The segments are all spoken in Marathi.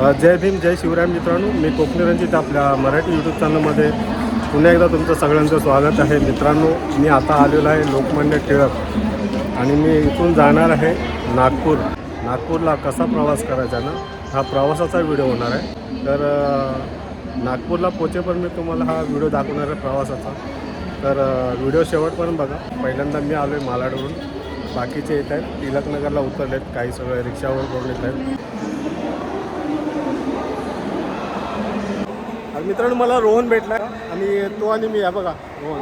जय भीम जय शिवराय मित्रांनो मी कोकणीरंजित आपल्या मराठी यूट्यूब चॅनलमध्ये पुन्हा एकदा तुमचं सगळ्यांचं स्वागत आहे. मित्रांनो मी आता आलेलो आहे लोकमान्य टिळक आणि मी इथून जाणार आहे नागपूर. नागपूरला कसा प्रवास करायचा ना हा प्रवासाचा व्हिडिओ होणार आहे. तर नागपूरला पोचेपर्यंत मी तुम्हाला हा व्हिडिओ दाखवणार आहे प्रवासाचा. तर व्हिडिओ शेवटपर्यंत बघा. पहिल्यांदा मी आलो आहे मालाडवरून. बाकीचे येत आहेत. टिळकनगरला उतरलेत. काही सगळे रिक्षावर करून येत आहेत. मित्रांनो मला रोहन भेटला. आणि तो आणि मी या बघा रोहन.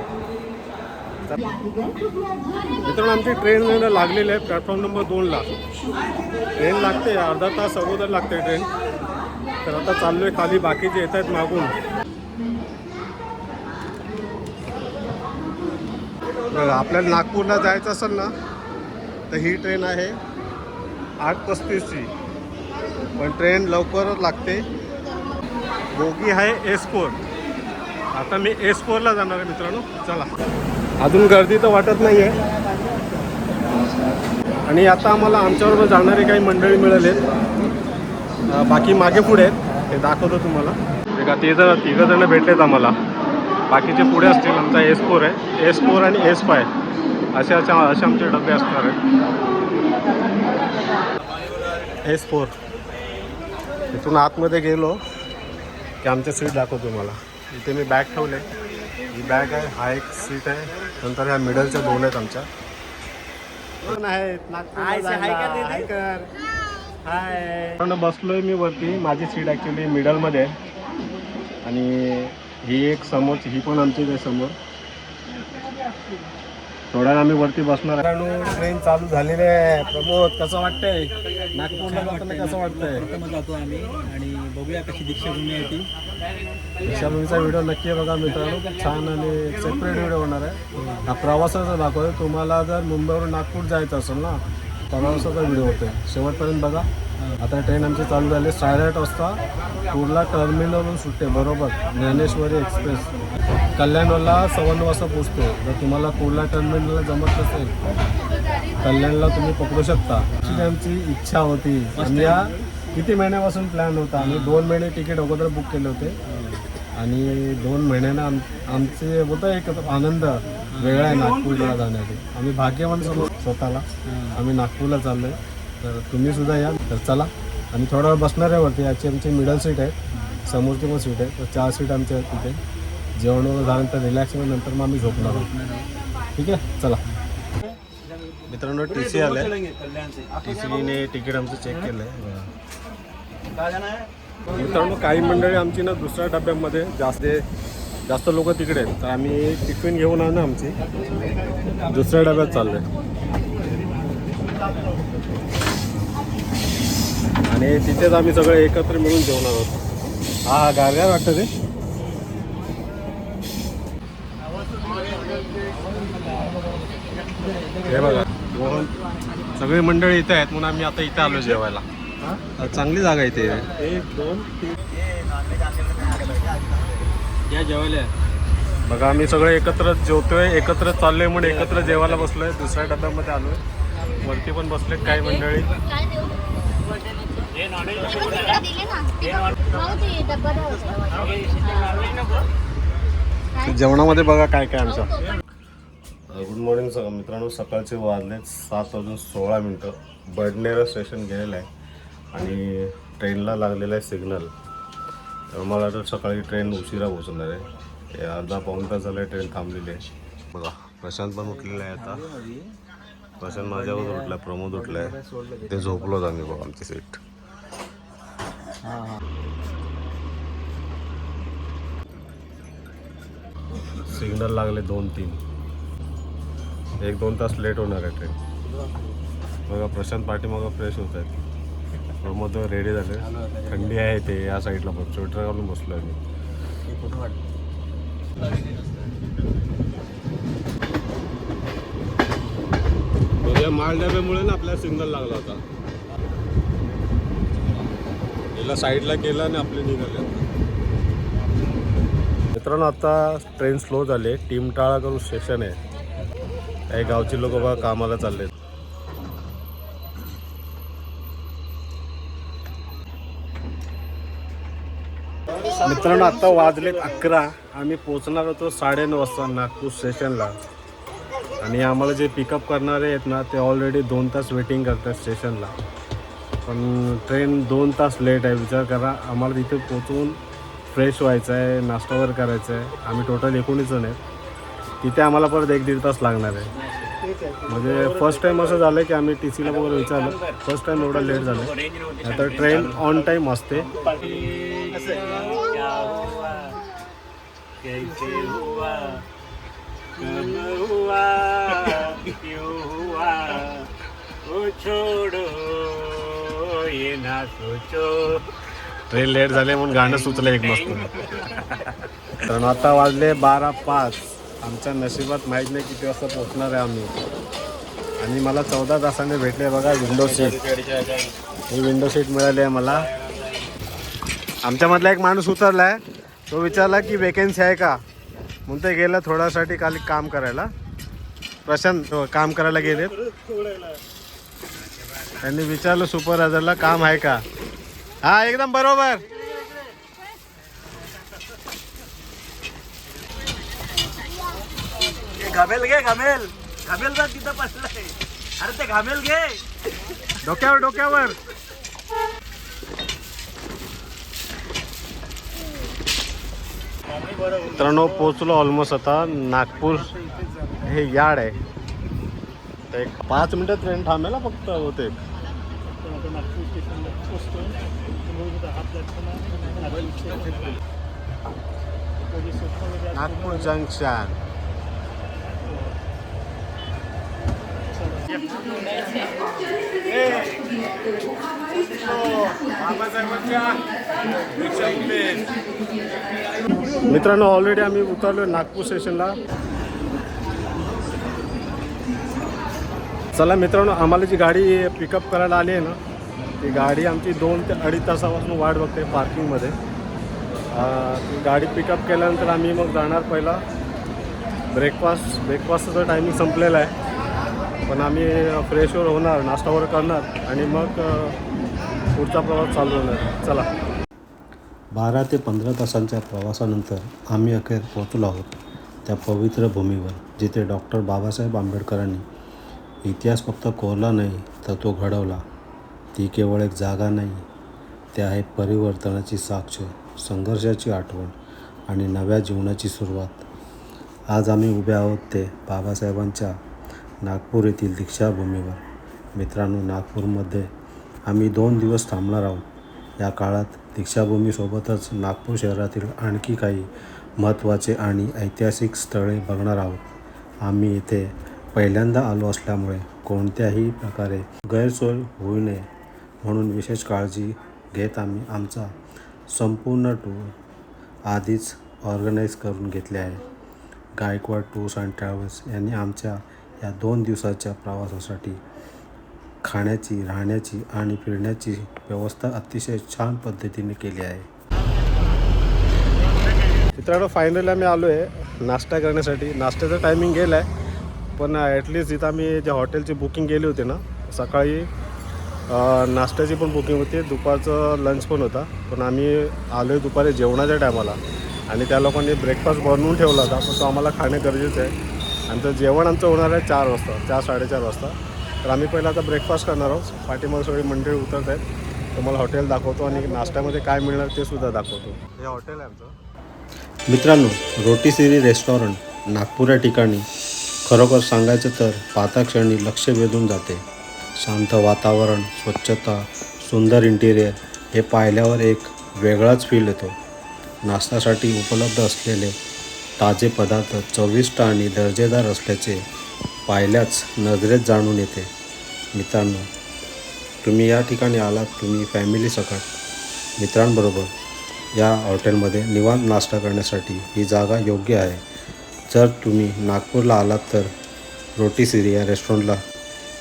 मित्रांनो आमची ट्रेन लागलेली आहे प्लॅटफॉर्म नंबर दोनला ट्रेन लागते अर्धा तास अगोदर लागते ट्रेन तर आता चाललो आहे खाली बाकीचे येत आहेत मागून. आपल्याला नागपूरला जायचं असेल ना तर ही ट्रेन आहे आठ पस्तीसची. पण ट्रेन लवकरच लागते. बोगी आहे एस फोर आता मी एस फोरला जाणार आहे मित्रांनो. चला. अजून गर्दी तर वाटत नाही आहे आणि आता आम्हाला आमच्याबरोबर जाणारे काही मंडळी मिळाले बाकी मागे पुढे आहेत. ते दाखवतो तुम्हाला. ते का ते जर तिघं जण भेटलेत आम्हाला. बाकीचे पुढे असतील. आमचा एस फोर आहे. एस फोर आणि एस फाय असे असे असे आमचे डबे असणार आहेत. एस फोर इथून आतमध्ये गेलो. की आमच्या सीट दाखवतो तुम्हाला. इथे मी बॅग ठेवले. ही बॅग आहे हा एक सीट आहे. नंतर ह्या मिडलच्या दोन आहेत आमच्या. कोण आहेत हाय, बसलोय मी वरती. माझी सीट ॲक्च्युली मिडलमध्ये आहे. आणि ही एक समोरची ही पण आमची आहे समोर. थोड्या आम्ही वरती बसणार आहे. ट्रेन चालू झालेली आहे. प्रमोद कसं वाटतंय? नागपूरला कसं वाटतंय? जातो आम्ही आणि बघूया कशी दीक्षाभूमी आहे ती. दीक्षाभूमीचा व्हिडिओ नक्की बघा मित्रांनो. छान आणि सेपरेट व्हिडिओ होणार आहे. हा प्रवासाचा दाखवतो तुम्हाला जर मुंबईवरून नागपूर जायचं असेल ना प्रवासाचा व्हिडिओ होतो शेवटपर्यंत बघा. आता ट्रेन आमची चालू झाली. साडेआठ वाजता कुर्ला टर्मिनलवरून सुटते. बरोबर. ज्ञानेश्वरी एक्सप्रेस. कल्याणला सव्वा नऊ वाजता पोचते जर तुम्हाला कुर्ला टर्मिनलला जमत नसेल कल्याणला तुम्ही पकडू शकता. अशी आमची इच्छा होती. आणि या किती महिन्यापासून प्लॅन होता? आम्ही दोन महिने तिकीट अगोदर बुक केले होते. आणि दोन महिन्यानं आम आमचे होतं एक आनंद वेगळा आहे नागपूरला जाण्याचे. आम्ही भाग्यवान समोर स्वतःला. आम्ही नागपूरला चाललो आहे तर तुम्ही सुद्धा या. तर चला. आणि थोडा वेळ बसणार आहे वरती. याची आमची मिडल सीट आहे. समोरची पण सीट आहे. तर चार सीट आमच्या तिथे. जेवण वगैरे झाल्यानंतर रिलॅक्स नंतर मग आम्ही झोपणार आहोत. ठीक आहे? चला. मित्रांनो टी सी आलं आहे टी सीने तिकीट आमचं चेक केलं आहे मित्रांनो काही मंडळी आमची ना दुसऱ्या डब्यामध्ये जास्त जास्त लोक तिकडे आहेत. तर आम्ही टिफिन घेऊन आणू आमची. दुसऱ्या डब्यात चाललोय. आणि तिथेच आम्ही सगळे एकत्र मिळून जेवणार आहोत. हा गाड्या वाटतं ते? हे बघा. सगळी मंडळी इथे आहेत म्हणून आम्ही आता इथे आलो जेवायला. चांगली जागा एक दोन या जेवायला. बघा आम्ही सगळे एकत्र जेवतोय एकत्र चाललोय म्हणून एकत्र जेवायला बसलोय. दुसऱ्या डब्यामध्ये आलोय. वरती पण बसले काही मंडळी. ते जेवणामध्ये बघा काय काय आमचं. गुड मॉर्निंग सगळं मित्रांनो. सकाळचे वाजले सात वाजून सोळा मिनटं. बडनेरा स्टेशन गेलेलं आहे. आणि ट्रेनला लागलेला आहे सिग्नल तर मला वाटतं सकाळी ट्रेन उशिरा पोहोचणार आहे. अर्धा पाऊण तास झाला आहे ट्रेन थांबलेली आहे. बघा प्रशांत पण उठलेला आहे आता. प्रशांत माझ्यावर उठला प्रमोद उठला आहे ते झोपलोच आम्ही बघा आमची सीट सिग्नल लागले दोन तीन. एक दोन तास लेट होणार आहे ट्रेन बघा प्रशांत पाठी फ्रेश होत आहेत. मग तर रेडी झाले. थंडी आहे ते या साईडला पण स्वेटर घालून बसलो आहे मी. या माल डब्यामुळे ना आपल्याला सिग्नल लागला होता. याला साईडला गेला आणि आपले निघाले. मित्रांनो आता ट्रेन स्लो झाली टीमटाळा करून स्टेशन आहे. काही गावचे लोक बघा कामाला चालले मित्रांनो आता वाजलेत अकरा. आम्ही पोहोचणार होतो साडेनऊ वाजता नागपूर स्टेशनला. आणि आम्हाला जे पिकअप करणारे आहेत ना ते ऑलरेडी दोन तास वेटिंग करतात स्टेशनला. पण ट्रेन दोन तास लेट आहे. विचार करा आम्हाला तिथे पोचून फ्रेश व्हायचं आहे नाश्ता वगैरे करायचं आहे आम्ही टोटल एकोणीस जण आहेत. तिथे आम्हाला परत एक दीड तास लागणार आहे. म्हणजे फर्स्ट टाईम असं झालं की आम्ही टी सीला वगैरे विचारलं. फर्स्ट टाईम एवढं लेट झालं आता ट्रेन ऑन टाईम असते. कैसे हुआ कब हुआ क्यों हुआ ओ छोड़ो ये ना सोचो. ट्रेन लेट झाले म्हणून गाणं सुचलं एक मस्त. कारण आता वाजले बारा पाच. आमच्या नशिबात माहीत नाही किती वाजता पोहोचणार आहे आम्ही. आणि मला चौदा तासाने भेटले बघा विंडो सीट ही विंडो सीट मिळाली आहे मला. आमच्यामधला एक माणूस उतरला आहे तो विचारला की वेकेन्सी आहे का? म्हणून ते गेलं थोड्यासाठी खाली काम करायला. प्रशांत हो, काम करायला गेले त्यांनी विचारलं सुपरवायझरला काम आहे का? हा एकदम बरोबर. घामेल घे घामेल घामेल तिथं बसलाय. अरे ते घामेल घे डोक्यावर डोक्यावर. मित्रांनो पोचलो ऑलमोस्ट आता. नागपूर हे यार्ड आहे. तर एक पाच मिनटं ट्रेन थांबेल फक्त होते नागपूर जंक्शन मित्रांनो ऑलरेडी आम्ही उतरलो नागपूर स्टेशनला चला मित्रांनो आम्हाला जी गाडी पिकअप करायला आली आहे ना ती गाडी आमची दोन ते अडीच तासापासून वाट बघते पार्किंगमध्ये ती गाडी पिकअप केल्यानंतर आम्ही मग जाणार पहिला. ब्रेकफास्ट ब्रेकफास्टचं टायमिंग संपलेलं आहे. पण आम्ही फ्रेशवर होणार नाश्ता वगैरे करणार आणि मग पुढचा प्रवास चालू होणार. चला. बारा ते पंधरा तासांच्या प्रवासानंतर आम्ही अखेर पोहोचलो आहोत त्या पवित्र भूमीवर जिथे डॉक्टर बाबासाहेब आंबेडकरांनी इतिहास फक्त कोरला नाही तर तो घडवला. ती केवळ एक जागा नाही ते आहे परिवर्तनाची साक्ष संघर्षाची आठवण आणि नव्या जीवनाची सुरुवात. आज आम्ही उभे आहोत ते बाबासाहेबांच्या नागपूर येथील दीक्षाभूमीवर. मित्रांनो नागपूरमध्ये आम्ही दोन दिवस थांबणार आहोत. या काळात दीक्षाभूमीसोबतच नागपूर शहरातील आणखी काही महत्त्वाचे आणि ऐतिहासिक स्थळे बघणार आहोत. आम्ही इथे पहिल्यांदा आलो असल्यामुळे कोणत्याही प्रकारे गैरसोय होऊ नये म्हणून विशेष काळजी घेत आम्ही आमचा संपूर्ण टूर आधीच ऑर्गनाईज करून घेतले आहे. गायकवाड टूर्स अँड ट्रॅव्हल्स यांनी आमच्या या दोन दिवसाच्या प्रवासासाठी खाण्याची राहण्याची आणि फिरण्याची व्यवस्था अतिशय छान पद्धतीने केली आहे. मित्रांनो फायनली आम्ही आलो आहे नाश्ता करण्यासाठी. नाश्त्याचं टायमिंग गेलं आहे पण ॲटलिस्ट इथं आम्ही ज्या हॉटेलची बुकिंग केली होती ना सकाळी नाश्त्याची पण बुकिंग होती. दुपारचं लंच पण होता. पण आम्ही आलो आहे दुपारी जेवणाच्या टायमाला आणि त्या लोकांनी ब्रेकफास्ट बनवून ठेवला होता पण तो आम्हाला खाणे गरजेचं आहे. आणि तर जेवण आमचं होणार आहे चार वाजता चार साडेचार वाजता. तर आम्ही पहिला आता ब्रेकफास्ट करणार आहोत. पाठीमध्ये सगळी मंडळी उतरत आहेत. तुम्हाला हॉटेल दाखवतो आणि नाश्त्यामध्ये काय मिळणार ते सुद्धा दाखवतो. हे हॉटेल आहे आमचं. मित्रांनो रोटी सिरी रेस्टॉरंट नागपूर या ठिकाणी. खरोखर सांगायचं तर पाहता क्षणी लक्ष वेधून जाते. शांत वातावरण स्वच्छता सुंदर इंटिरियर हे पाहिल्यावर एक वेगळाच फील येतो. नाश्त्यासाठी उपलब्ध असलेले ताजे पदार्थ चविष्ट आणि दर्जेदार असल्याचे पाहिल्याच नजरेत जाणून येते. मित्रांनो तुम्ही या ठिकाणी आलात तुम्ही फॅमिली सकट मित्रांबरोबर या हॉटेलमध्ये निवांत नाश्ता करण्यासाठी ही जागा योग्य आहे. जर तुम्ही नागपूरला आलात तर रोटी सिरी या रेस्टॉरंटला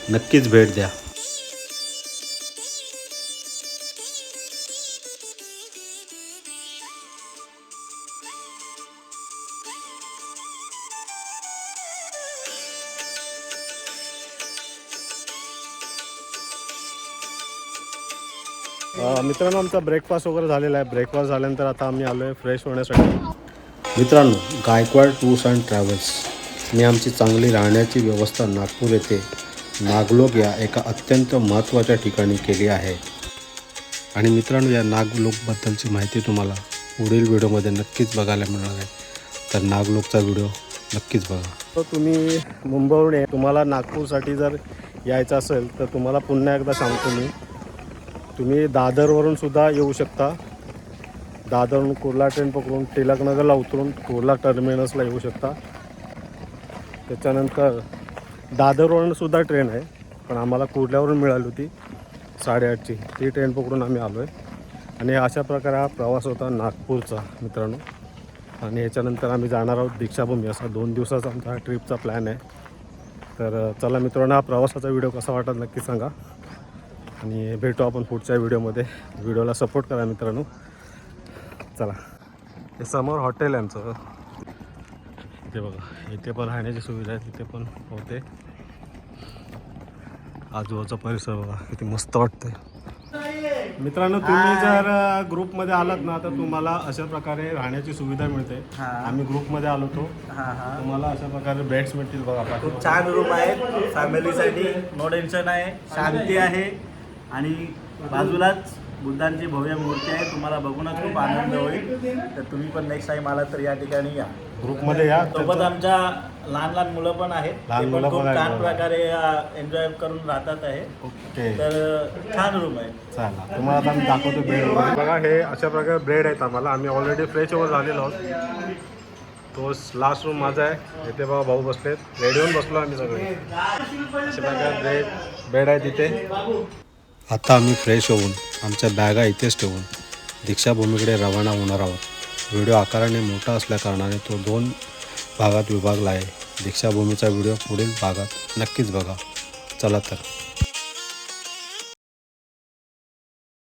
नक्कीच भेट द्या. मित्रांनो आमचा ब्रेकफास्ट वगैरे झालेला आहे. ब्रेकफास्ट झाल्यानंतर आता आम्ही आलो आहे फ्रेश होण्यासाठी. मित्रांनो गायकवाड टूर्स अँड ट्रॅव्हल्स. मी आमची चांगली राहण्याची व्यवस्था नागपूर येथे नागलोक या एका अत्यंत महत्त्वाच्या ठिकाणी केली आहे. आणि मित्रांनो या नागलोकबद्दलची माहिती तुम्हाला पुढील व्हिडिओमध्ये नक्कीच बघायला मिळणार आहे. तर नागलोकचा व्हिडिओ नक्कीच बघा. तर तुम्ही मुंबईवरून ये. तुम्हाला नागपूरसाठी जर यायचं असेल तर तुम्हाला पुन्हा एकदा सांगतो मी. तुम्ही दादरवरून सुद्धा येऊ शकता. दादरहून कुर्ला ट्रेन पकडून टिळकनगरला उतरून कुर्ला टर्मिनसला येऊ शकता. त्याच्यानंतर दादरवरून सुद्धा ट्रेन आहे पण आम्हाला कुर्ल्यावरून मिळाली होती साडेआठची. ती ट्रेन पकडून आम्ही आलो आहे आणि अशा प्रकारे हा प्रवास होता नागपूरचा मित्रांनो. आणि याच्यानंतर आम्ही जाणार आहोत दीक्षाभूमी. असा दोन दिवसाचा आमचा हा ट्रिपचा प्लॅन आहे. तर चला मित्रांनो हा प्रवासाचा व्हिडिओ कसा वाटत नक्की सांगा. आणि भेटू आपण पुढच्या व्हिडिओमध्ये. व्हिडिओला सपोर्ट करा मित्रांनो. चला. हे समोर हॉटेल आहे आमचं. इथे बघा. इथे पण राहण्याची सुविधा आहे. तिथे पण होते. आजूबाजूचा परिसर बघा. किती मस्त वाटतंय. मित्रांनो तुम्ही जर ग्रुपमध्ये आलात ना तर तुम्हाला अशा प्रकारे राहण्याची सुविधा मिळते. आम्ही ग्रुपमध्ये आलो होतो. तुम्हाला अशा प्रकारे बेड्स मिळतील बघा. खूप. छान रूम आहेत. फॅमिलीसाठी नो टेन्शन आहे. शांती आहे. आणि बाजूलाच बुद्धांची भव्य मूर्ती आहे. तुम्हाला बघूनच खूप आनंद होईल. तर तुम्ही पण नेक्स्ट टाइम आला तर या ठिकाणी या. ग्रुपमध्ये या. सोबत आमच्या लहान लहान मुलं पण आहेत. लहान ते पण खूप छान. प्रकारे एन्जॉय करून राहतात आहे. ओके. तर छान रूम आहे. चला तुम्हाला आता मी दाखवतो ब्रेड बघा हे अशा प्रकारे ब्रेड आहेत आम्हाला. आम्ही ऑलरेडी फ्रेश ओव्हर झालेलो आहोत. तो लास्ट रूम माझा आहे. इथे बघा भाऊ बसलेत. रेडी होऊन बसलो आम्ही सगळे. अशा प्रकारे ब्रेड बेड आहे तिथे. आता आम्ही फ्रेश होऊन आमच्या बॅगा इथेच ठेवून दीक्षाभूमीकडे रवाना होणार आहोत. व्हिडिओ आकाराने मोठा असल्याकारणाने तो दोन भागात विभागला आहे. दीक्षाभूमीचा व्हिडिओ पुढील भागात नक्कीच बघा. चला तर.